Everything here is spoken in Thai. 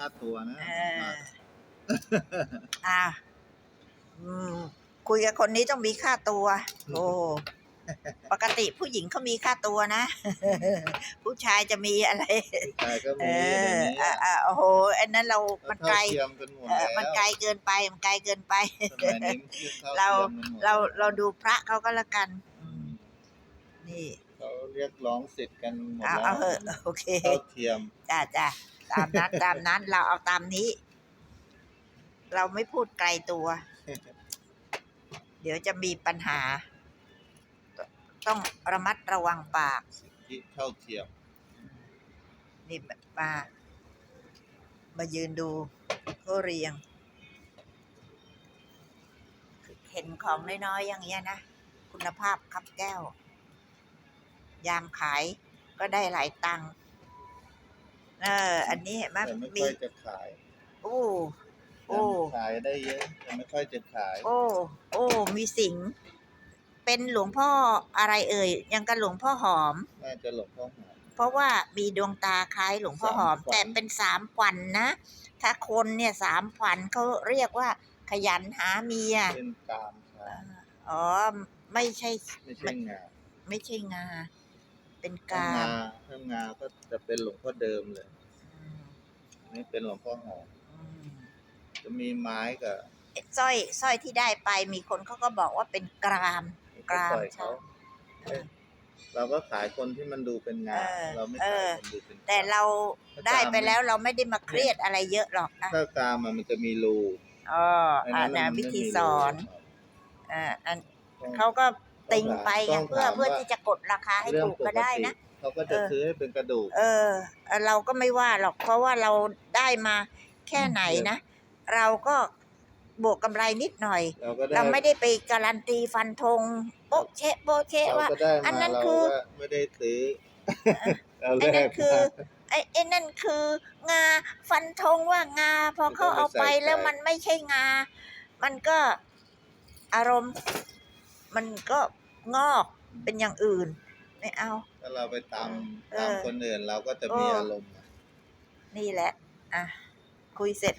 ค่าตัวนะเอออ่าอืมคุยกับคนนี้ต้องมีค่าตัว โอ้ปกติผู้หญิงเขามีค่าตัวนะ ผู้ชายจะมีอะไรใช่ก็เอมีอเดี๋ยวนี้อะอะโอ้โหอันนั้นเรา มันไกล เท่าเทียมกันหมดเออแล้วมันไกลเกินไป มันไกลเกินไปสมัยนี้มันคือเท่าเราเทียมกันหมดเรา เราดูพระเขาก็แล้วกัน อืมนี่ เขาเรียกร้องสิทธิ์กันหมดเอาแล้วเอาเหอะโอเค เท่าเทียม จ้าจ้า ตามนั้นตามนั้นเราเอาตามนี้ เราไม่พูดไกลตัว เดี๋ยวจะมีปัญหา ต้องระมัดระวังปากสิทธิเท่าเทียมนี่มา มายืนดูก็เรียง เห็นของน้อยๆอย่างเงี้ยนะ คุณภาพครับแก้ว ยามขายก็ได้หลายตังค์ เออ อันนี้เห็นไหมแต่ไม่มีค่อยจะขายโอ้โอ้ ขายได้เยอะแต่ไม่ค่อยจะขาย โอ้ โอ้ มีสิงห์เป็นหลวงพ่ออะไรเอ่ย ยังกับหลวงพ่อหอม น่าจะหลบพ่อหอมเพราะว่ามีดวงตาคล้ายหลวงพ่อหอม สามขวัญ แต่เป็นสามขวัญนะ ถ้าคนเนี่ยสามขวัญเขาเรียกว่า ขยันหาเมีย เป็นกามช้างอ๋อ ไม่ใช่ ไม่ใช่งาไม่ใช่งา เป็นถ้ากามงาถ้างาก็จะเป็นหลวงพ่อเดิมเลยอืมนี่เป็นหลวงพ่อหอมอืมจะมีไม้กับสร้อยสร้อยที่ได้ไปมีคนเขาก็บอกว่าเป็นกรามกรามปล่อยเขาใช่เราก็ขายคนที่มันดูเป็นงาเออเราไม่เอขายอคนดูเป็นแต่เราได้ไปแล้วเราไม่ได้มาเครียดอะไรเยอะหรอกอะถ้ากามอะมันจะมีรูอ๋ออัอ่ามันะไม่วิธีมีรูสอนอ่าอันต้องเขาก็ ติงไปต้ไงองเพื่อถามเพื่อว่าที่จะกดราคาให้เรื่อถูงกปก็กได้ตินะเขาก็จะเออซื้อให้เป็นกระดูก เออ เราก็ไม่ว่าหรอกเพราะว่าเราได้มาแค่ไหนนะ เราก็บวกกำไรนิดหน่อย เราก็ได้เราไม่ได้ไปการันตีฟันธงโป๊ะเชะโป๊ะเชะเราว่าก็ได้อันมานั้นเราคือก็ไม่ได้ซื้อเราไอ้แลนั่นกคือมาไอ้ไอ้นั่นคืองาฟันธงว่างา พอเขาเอาไปแล้วมันไม่ใช่งา มันก็อารมณ์ มันก็งอกเป็นอย่างอื่น ไม่เอา ถ้าเราไปตามเออตามคนอื่นเราก็จะมีเออออารมณ์ นี่แหละ อะ คุยเสร็จ